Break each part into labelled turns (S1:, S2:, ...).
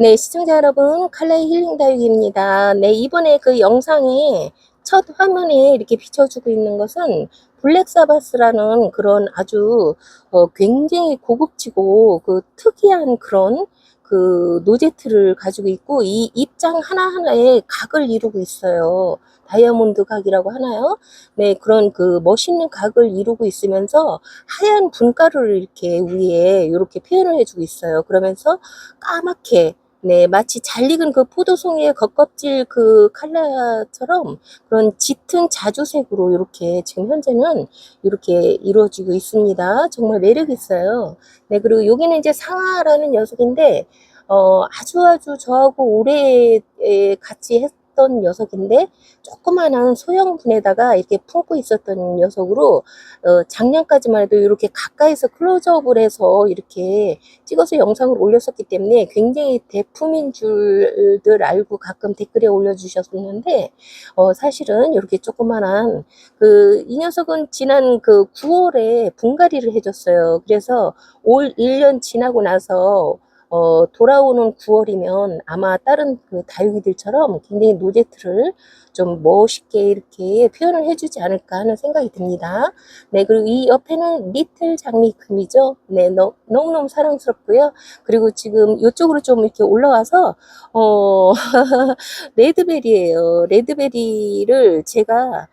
S1: 네, 시청자 여러분, 칼라의 힐링 다육입니다. 네, 이번에 그 영상에 첫 화면에 이렇게 비춰주고 있는 것은 블랙 사바스라는 그런 아주 어, 굉장히 고급지고 그 특이한 그런 그 노제트를 가지고 있고 이 입장 하나하나에 각을 이루고 있어요. 다이아몬드 각이라고 하나요? 네, 그런 그 멋있는 각을 이루고 있으면서 하얀 분가루를 이렇게 위에 이렇게 표현을 해주고 있어요. 그러면서 까맣게 네, 마치 잘 익은 그 포도송이의 겉껍질 그 칼라처럼 그런 짙은 자주색으로 이렇게 지금 현재는 이렇게 이루어지고 있습니다. 정말 매력 있어요. 네, 그리고 여기는 이제 상아라는 녀석인데, 어, 아주 아주 저하고 오래 에, 같이 했 던 녀석인데, 조그만한 소형분에다가 이렇게 품고 있었던 녀석으로, 어, 작년까지만 해도 이렇게 가까이서 클로즈업을 해서 이렇게 찍어서 영상을 올렸었기 때문에 굉장히 대품인 줄들 알고 가끔 댓글에 올려주셨었는데, 어, 사실은 이렇게 조그만한, 그, 이 녀석은 지난 그 9월에 분갈이를 해줬어요. 그래서 올 1년 지나고 나서 어, 돌아오는 9월이면 아마 다른 그 다육이들처럼 굉장히 노제트를 좀 멋있게 이렇게 표현을 해주지 않을까 하는 생각이 듭니다. 네, 그리고 이 옆에는 리틀 장미금이죠. 네, 너, 너무너무 사랑스럽고요. 그리고 지금 이쪽으로 좀 이렇게 올라와서, 어, 레드베리예요. 레드베리를 제가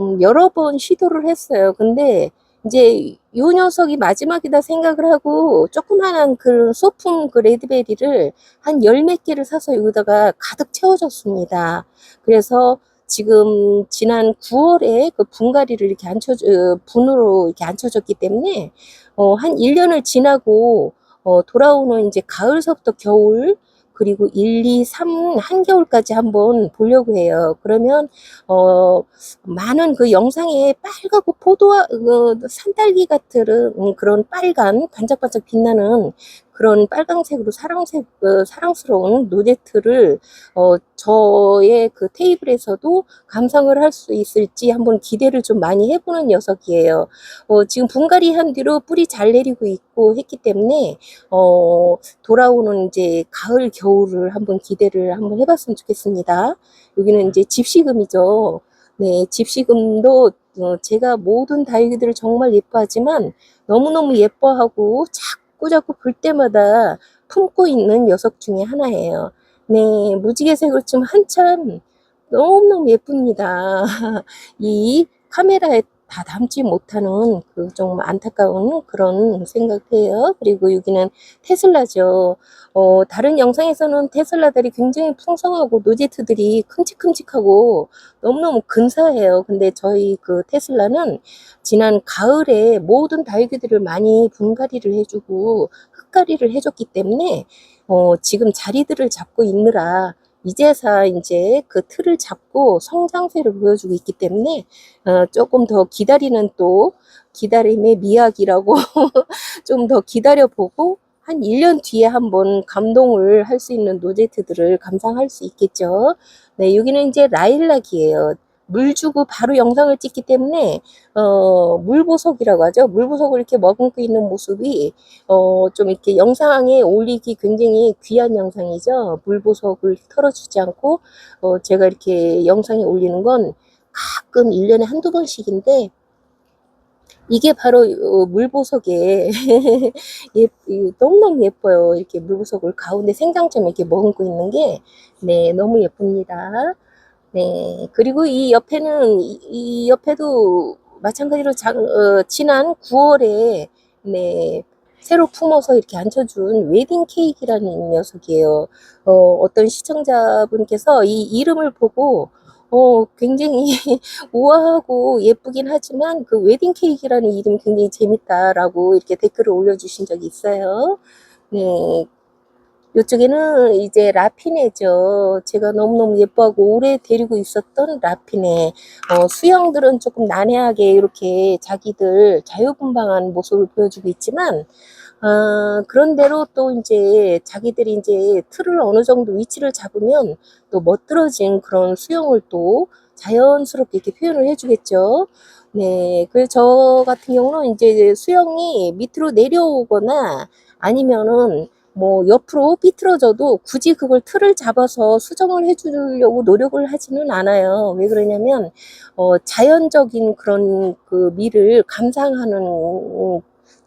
S1: 음, 여러 번 시도를 했어요. 근데 이제 요 녀석이 마지막이다 생각을 하고 조그만한 그 소품 그 레드베리를 한 열 몇 개를 사서 여기다가 가득 채워줬습니다. 그래서 지금 지난 9월에 그 분갈이를 이렇게 앉혀 어, 분으로 이렇게 앉혀졌기 때문에 어, 한 1년을 지나고 어, 돌아오는 이제 가을서부터 겨울 그리고 1, 2, 3 한겨울까지 한번 보려고 해요. 그러면 어 많은 그 영상에 빨갛고 포도와 그 산딸기 같은 음, 그런 빨간 반짝반짝 빛나는 그런 빨강색으로 사랑색 어, 사랑스러운 노제트를 어 저의 그 테이블에서도 감상을 할 수 있을지 한번 기대를 좀 많이 해보는 녀석이에요. 어 지금 분갈이 한 뒤로 뿌리 잘 내리고 있고 했기 때문에 어 돌아오는 이제 가을 겨울을 한번 기대를 한번 해봤으면 좋겠습니다. 여기는 이제 집시금이죠. 네, 집시금도 어, 제가 모든 다육이들을 정말 예뻐하지만 너무너무 예뻐하고 자꾸 자꾸 볼 때마다 품고 있는 녀석 중에 하나예요. 네, 무지개색을 좀 한참 너무너무 예쁩니다. 이 카메라에 다 담지 못하는 그 좀 안타까운 그런 생각해요. 그리고 여기는 테슬라죠. 어, 다른 영상에서는 테슬라들이 굉장히 풍성하고 노제트들이 큼직큼직하고 너무너무 근사해요. 근데 저희 그 테슬라는 지난 가을에 모든 다육이들을 많이 분갈이를 해주고 흙갈이를 해줬기 때문에 어, 지금 자리들을 잡고 있느라 이제서 이제 그 틀을 잡고 성장세를 보여주고 있기 때문에 어, 조금 더 기다리는 또 기다림의 미학이라고 좀 더 기다려보고 한 1년 뒤에 한번 감동을 할 수 있는 노제트들을 감상할 수 있겠죠. 네, 여기는 이제 라일락이에요. 물 주고 바로 영상을 찍기 때문에 어, 물보석이라고 하죠. 물보석을 이렇게 머금고 있는 모습이 어, 좀 이렇게 영상에 올리기 굉장히 귀한 영상이죠. 물보석을 털어주지 않고 어, 제가 이렇게 영상에 올리는 건 가끔 1년에 한두 번씩인데 이게 바로 어, 물보석에 예, 이 너무너무 예뻐요. 이렇게 물보석을 가운데 생장점 이렇게 머금고 있는 게 네, 너무 예쁩니다. 네. 그리고 이 옆에는, 이, 이 옆에도 마찬가지로 장, 어, 지난 9월에, 네, 새로 품어서 이렇게 앉혀준 웨딩 케이크라는 녀석이에요. 어, 어떤 시청자분께서 이 이름을 보고, 어, 굉장히 우아하고 예쁘긴 하지만 그 웨딩 케이크라는 이름이 굉장히 재밌다라고 이렇게 댓글을 올려주신 적이 있어요. 네. 이쪽에는 이제 라피네죠. 제가 너무너무 예뻐하고 오래 데리고 있었던 라피네. 어, 수영들은 조금 난해하게 이렇게 자기들 자유분방한 모습을 보여주고 있지만, 어, 그런대로 또 이제 자기들이 이제 틀을 어느 정도 위치를 잡으면 또 멋들어진 그런 수영을 또 자연스럽게 이렇게 표현을 해주겠죠. 네. 그래서 저 같은 경우는 이제 수영이 밑으로 내려오거나 아니면은 뭐 옆으로 삐뚤어져도 굳이 그걸 틀을 잡아서 수정을 해주려고 노력을 하지는 않아요. 왜 그러냐면 어, 자연적인 그런 그 미를 감상하는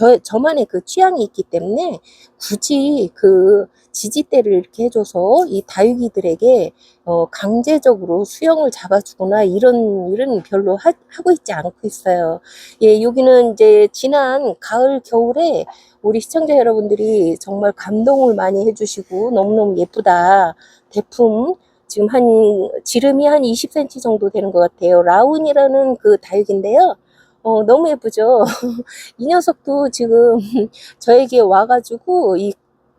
S1: 저, 저만의 그 취향이 있기 때문에 굳이 그 지지대를 이렇게 해줘서 이 다육이들에게 어, 강제적으로 수영을 잡아주거나 이런 일은 별로 하, 하고 있지 않고 있어요. 예, 여기는 이제 지난 가을, 겨울에 우리 시청자 여러분들이 정말 감동을 많이 해주시고 너무너무 예쁘다. 대품 지금 한 지름이 한 20cm 정도 되는 것 같아요. 라운이라는 그 다육인데요. 어, 너무 예쁘죠? 이 녀석도 지금 저에게 와가지고 이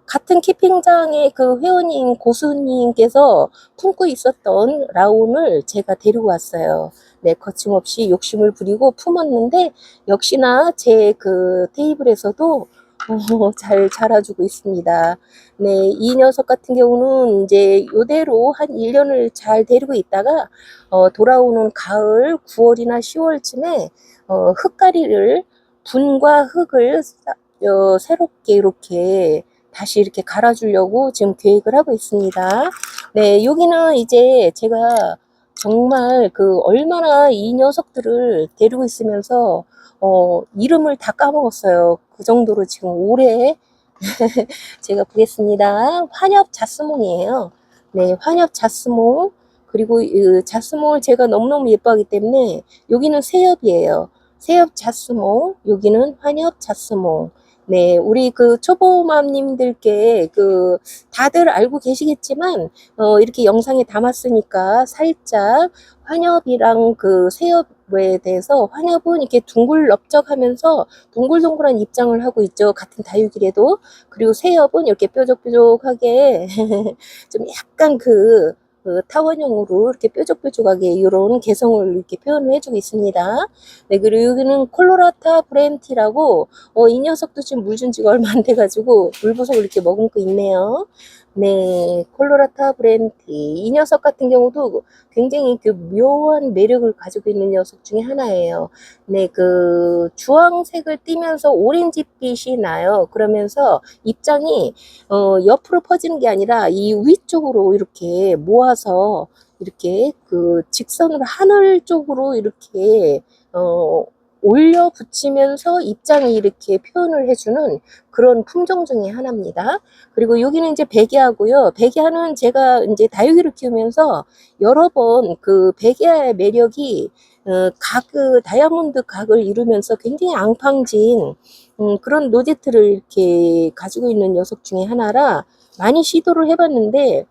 S1: 같은 키핑장의 그 회원인 고수님께서 품고 있었던 라운을 제가 데리고 왔어요. 네, 거침없이 욕심을 부리고 품었는데 역시나 제 그 테이블에서도 어, 잘 자라주고 있습니다. 네, 이 녀석 같은 경우는 이제 요대로 한 1년을 잘 데리고 있다가 어, 돌아오는 가을 9월이나 10월쯤에 어, 흙가리를 분과 흙을 싸- 어, 새롭게 이렇게 다시 이렇게 갈아주려고 지금 계획을 하고 있습니다. 네, 여기는 이제 제가 정말 그 얼마나 이 녀석들을 데리고 있으면서 어, 이름을 다 까먹었어요. 그 정도로 지금 올해 제가 보겠습니다. 환엽 자스몽이에요. 네, 환엽 자스몽. 그리고 이 자스몽을 제가 너무너무 예뻐하기 때문에 여기는 새엽이에요. 새엽 자스몽, 여기는 환엽 자스몽. 네, 우리 그 초보맘님들께 그 다들 알고 계시겠지만 어, 이렇게 영상에 담았으니까 살짝 환엽이랑 그 새엽에 대해서 환엽은 이렇게 둥글넓적하면서 동글동글한 입장을 하고 있죠. 같은 다육이래도 그리고 새엽은 이렇게 뾰족뾰족하게 좀 약간 그, 그 타원형으로 이렇게 뾰족뾰족하게 이런 개성을 이렇게 표현을 해주고 있습니다. 네, 그리고 여기는 콜로라타 브렌티라고 어, 이 녀석도 지금 물 준 지가 얼마 안 돼가지고 물보석을 이렇게 머금고 있네요. 네, 콜로라타 브렌티. 이 녀석 같은 경우도 굉장히 그 묘한 매력을 가지고 있는 녀석 중에 하나예요. 네, 그 주황색을 띠면서 오렌지빛이 나요. 그러면서 입장이 어, 옆으로 퍼지는 게 아니라 이 위쪽으로 이렇게 모아서 이렇게 그 직선으로 하늘 쪽으로 이렇게 어, 올려 붙이면서 입장이 이렇게 표현을 해주는 그런 품종 중에 하나입니다. 그리고 여기는 이제 백야고요. 백야는 제가 이제 다육이를 키우면서 여러 번 그 백야의 매력이 어, 각, 그 다이아몬드 각을 이루면서 굉장히 앙팡진 음, 그런 노제트를 이렇게 가지고 있는 녀석 중에 하나라 많이 시도를 해봤는데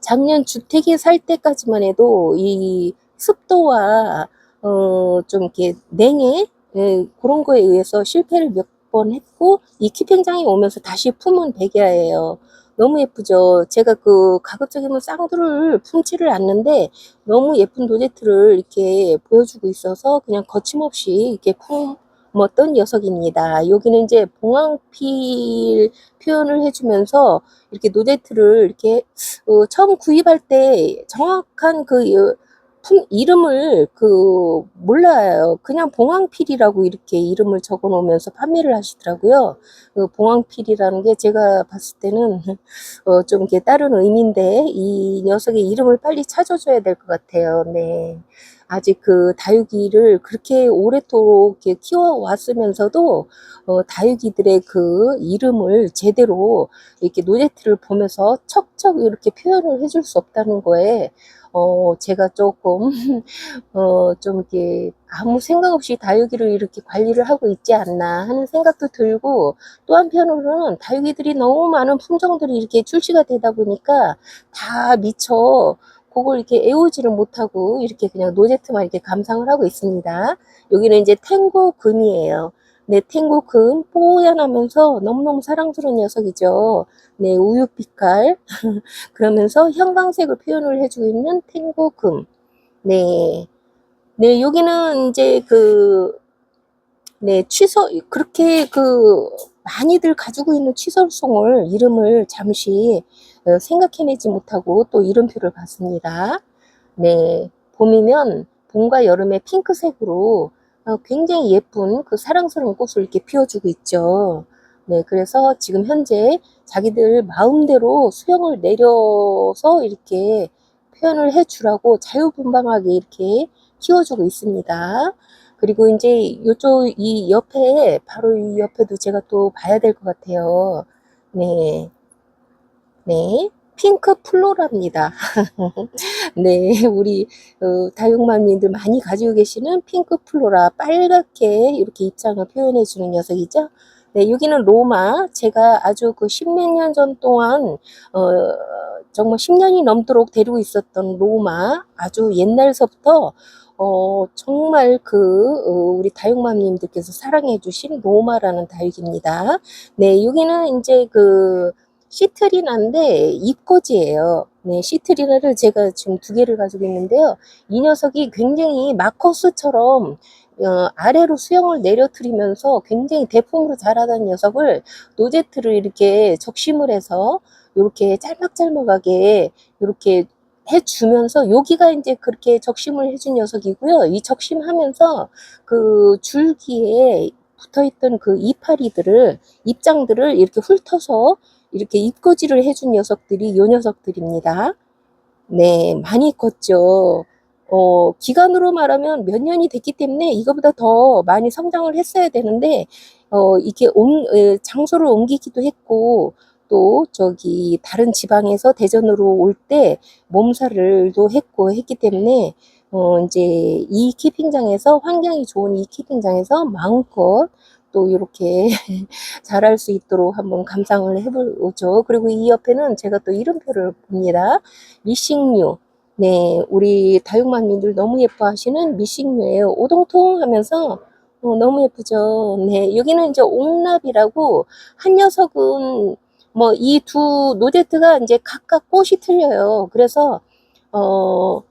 S1: 작년 주택에 살 때까지만 해도 이 습도와 어, 좀 이렇게 냉해 예, 그런 거에 의해서 실패를 몇 번 했고 이 키팽장이 오면서 다시 품은 백야예요. 너무 예쁘죠. 제가 그 가급적이면 쌍두를 품지를 않는데 너무 예쁜 노제트를 이렇게 보여주고 있어서 그냥 거침없이 이렇게 품었던 녀석입니다. 여기는 이제 봉황필 표현을 해주면서 이렇게 노제트를 이렇게 어, 처음 구입할 때 정확한 그 어, 품 이름을 그 몰라요. 그냥 봉황필이라고 이렇게 이름을 적어 놓으면서 판매를 하시더라고요. 그 봉황필이라는 게 제가 봤을 때는 어, 좀 이렇게 다른 의미인데 이 녀석의 이름을 빨리 찾아줘야 될 것 같아요. 네. 아직 그 다육이를 그렇게 오랫도록 이렇게 키워왔으면서도 어, 다육이들의 그 이름을 제대로 이렇게 노제트를 보면서 척척 이렇게 표현을 해줄 수 없다는 거에 어, 제가 조금, 어, 좀 이렇게 아무 생각 없이 다육이를 이렇게 관리를 하고 있지 않나 하는 생각도 들고 또 한편으로는 다육이들이 너무 많은 품종들이 이렇게 출시가 되다 보니까 다 미처 그걸 이렇게 애우지를 못하고 이렇게 그냥 노제트만 이렇게 감상을 하고 있습니다. 여기는 이제 탱고 금이에요. 네, 탱고 금, 뽀얀하면서 너무너무 사랑스러운 녀석이죠. 네, 우유 빛깔. 그러면서 형광색을 표현을 해주고 있는 탱고 금. 네. 네, 여기는 이제 그, 네, 취소, 그렇게 그, 많이들 가지고 있는 취설송을, 이름을 잠시 어, 생각해내지 못하고 또 이름표를 봤습니다. 네, 봄이면 봄과 여름의 핑크색으로 어, 굉장히 예쁜 그 사랑스러운 꽃을 이렇게 피워주고 있죠. 네, 그래서 지금 현재 자기들 마음대로 수영을 내려서 이렇게 표현을 해주라고 자유분방하게 이렇게 키워주고 있습니다. 그리고 이제 이쪽 이 옆에 바로 이 옆에도 제가 또 봐야 될 것 같아요. 네, 네, 핑크 플로라입니다. 네, 우리 어, 다육맘님들 많이 가지고 계시는 핑크 플로라 빨갛게 이렇게 입장을 표현해 주는 녀석이죠. 네, 여기는 로마. 제가 아주 그 십몇 년 전 동안 어, 정말 10년이 넘도록 데리고 있었던 로마. 아주 옛날서부터 어, 정말 그 어, 우리 다육맘님들께서 사랑해 주신 로마라는 다육입니다. 네, 여기는 이제 그 시트리나인데 입꼬지예요. 네, 시트리나를 제가 지금 두 개를 가지고 있는데요. 이 녀석이 굉장히 마커스처럼 어, 아래로 수영을 내려트리면서 굉장히 대품으로 자라던 녀석을 노제트를 이렇게 적심을 해서 이렇게 짤막짤막하게 이렇게 해주면서 여기가 이제 그렇게 적심을 해준 녀석이고요. 이 적심하면서 그 줄기에 붙어있던 그 이파리들을 입장들을 이렇게 훑어서 이렇게 입거지를 해준 녀석들이 요 녀석들입니다. 네, 많이 컸죠. 어, 기간으로 말하면 몇 년이 됐기 때문에 이거보다 더 많이 성장을 했어야 되는데, 어, 이게 옮, 에, 장소를 옮기기도 했고, 또 저기 다른 지방에서 대전으로 올 때 몸살을도 했고 했기 때문에, 어, 이제 이 키핑장에서 환경이 좋은 이 키핑장에서 마음껏 또 이렇게 잘할 수 있도록 한번 감상을 해보죠. 그리고 이 옆에는 제가 또 이름표를 봅니다. 미싱류. 네, 우리 다육맘님들 너무 예뻐하시는 미싱류예요. 오동통 하면서 어, 너무 예쁘죠. 네, 여기는 이제 옥납이라고 한 녀석은 뭐 이 두 노제트가 이제 각각 꽃이 틀려요. 그래서 어,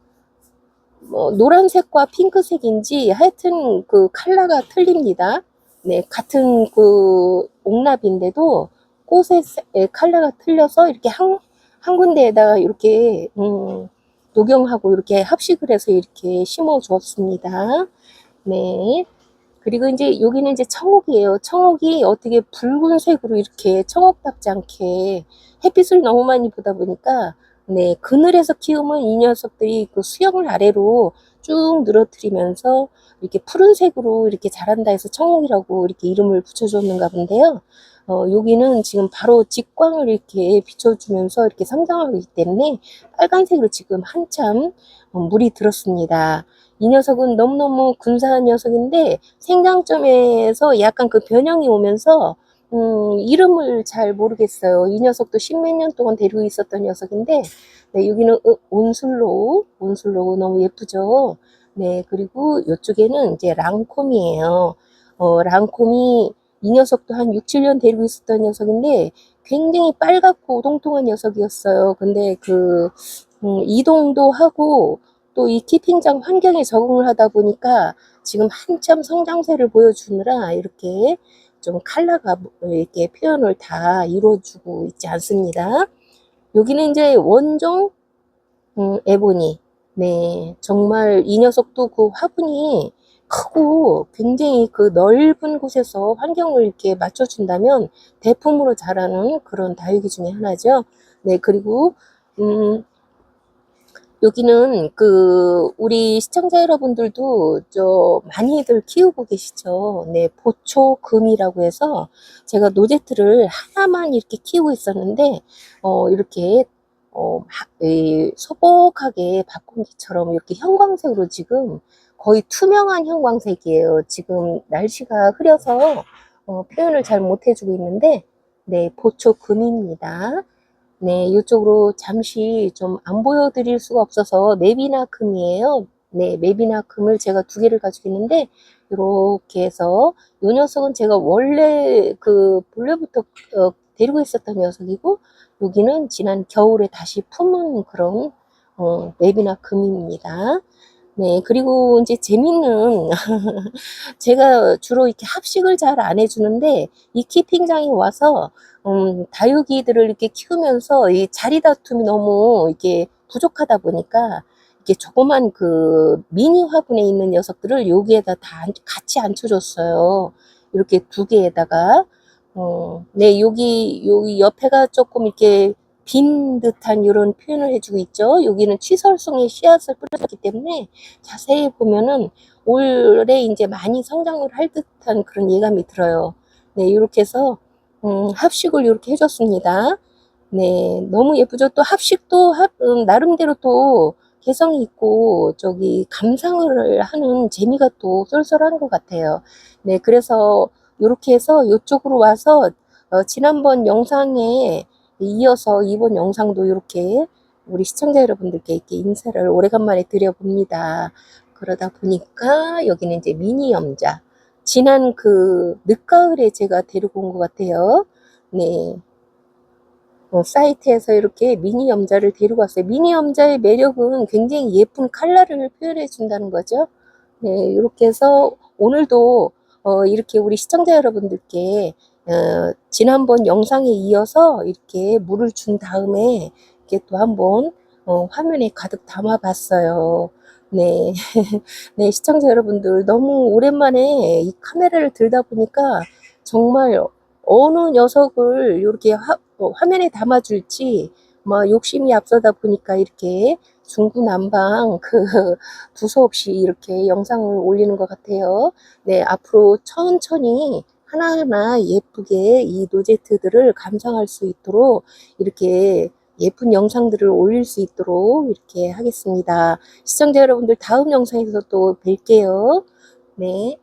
S1: 뭐 노란색과 핑크색인지 하여튼 그 컬러가 틀립니다. 네, 같은 그 옥납인데도 꽃의 세- 에, 컬러가 틀려서 이렇게 한, 한 군데에다가 이렇게 음, 녹용하고 이렇게 합식을 해서 이렇게 심어 주었습니다. 네. 그리고 이제 여기는 이제 청옥이에요. 청옥이 어떻게 붉은색으로 이렇게 청옥답지 않게 햇빛을 너무 많이 보다 보니까 네, 그늘에서 키우면 이 녀석들이 그 수영을 아래로 쭉 늘어뜨리면서 이렇게 푸른색으로 이렇게 자란다 해서 청옥이라고 이렇게 이름을 붙여줬는가 본데요. 어, 여기는 지금 바로 직광을 이렇게 비춰주면서 이렇게 성장하고 있기 때문에 빨간색으로 지금 한참 어, 물이 들었습니다. 이 녀석은 너무너무 근사한 녀석인데 생장점에서 약간 그 변형이 오면서 음, 이름을 잘 모르겠어요. 이 녀석도 십몇 년 동안 데리고 있었던 녀석인데 네, 여기는 어, 온슬로우, 온슬로우 너무 예쁘죠? 네, 그리고 이쪽에는 이제 랑콤이에요. 어, 랑콤이 이 녀석도 한 6, 7년 데리고 있었던 녀석인데 굉장히 빨갛고 오동통한 녀석이었어요. 근데 그 음, 이동도 하고 또 이 키핑장 환경에 적응을 하다 보니까 지금 한참 성장세를 보여주느라 이렇게 좀 컬러가 이렇게 표현을 다 이루어주고 있지 않습니다. 여기는 이제 원종 음, 에보니. 네, 정말 이 녀석도 그 화분이 크고 굉장히 그 넓은 곳에서 환경을 이렇게 맞춰준다면 대품으로 자라는 그런 다육이 중에 하나죠. 네, 그리고 음, 여기는 그 우리 시청자 여러분들도 저 많이들 키우고 계시죠. 네, 보초금이라고 해서 제가 노제트를 하나만 이렇게 키우고 있었는데 어 이렇게 어 막, 이, 소복하게 밥공기처럼 이렇게 형광색으로 지금 거의 투명한 형광색이에요. 지금 날씨가 흐려서 어, 표현을 잘 못 해주고 있는데 네, 보초금입니다. 네, 이쪽으로 잠시 좀 안 보여드릴 수가 없어서 맵이나 금이에요. 네, 맵이나 금을 제가 두 개를 가지고 있는데 이렇게 해서 이 녀석은 제가 원래 그 본래부터 어, 데리고 있었던 녀석이고 여기는 지난 겨울에 다시 품은 그런 어, 맵이나 금입니다. 네, 그리고 이제 재밌는 제가 주로 이렇게 합식을 잘 안 해주는데 이 키핑장에 와서 음, 다육이들을 이렇게 키우면서 이 자리 다툼이 너무 이렇게 부족하다 보니까 이렇게 조그만 그 미니 화분에 있는 녀석들을 여기에다 다 앉- 같이 앉혀줬어요. 이렇게 두 개에다가 어, 네, 여기, 여기 옆에가 조금 이렇게 빈 듯한 이런 표현을 해주고 있죠. 여기는 취설송의 씨앗을 뿌렸기 때문에 자세히 보면은 올해 이제 많이 성장을 할 듯한 그런 예감이 들어요. 네, 이렇게 해서, 음, 합식을 이렇게 해줬습니다. 네, 너무 예쁘죠. 또 합식도 합, 음, 나름대로 또 개성이 있고, 저기, 감상을 하는 재미가 또 쏠쏠한 것 같아요. 네, 그래서 이렇게 해서 이쪽으로 와서, 어, 지난번 영상에 이어서 이번 영상도 이렇게 우리 시청자 여러분들께 이렇게 인사를 오래간만에 드려봅니다. 그러다 보니까 여기는 이제 미니 염자. 지난 그 늦가을에 제가 데리고 온 것 같아요. 네. 어, 사이트에서 이렇게 미니 염자를 데리고 왔어요. 미니 염자의 매력은 굉장히 예쁜 컬러를 표현해 준다는 거죠. 네, 이렇게 해서 오늘도 어, 이렇게 우리 시청자 여러분들께 어, 지난번 영상에 이어서 이렇게 물을 준 다음에 이렇게 또 한번 어, 화면에 가득 담아 봤어요. 네. 네, 시청자 여러분들 너무 오랜만에 이 카메라를 들다 보니까 정말 어느 녀석을 이렇게 화, 어, 화면에 담아줄지 뭐 욕심이 앞서다 보니까 이렇게 중구난방 그 두서없이 이렇게 영상을 올리는 것 같아요. 네, 앞으로 천천히 하나하나 예쁘게 이 노제트들을 감상할 수 있도록 이렇게 예쁜 영상들을 올릴 수 있도록 이렇게 하겠습니다. 시청자 여러분들 다음 영상에서 또 뵐게요. 네.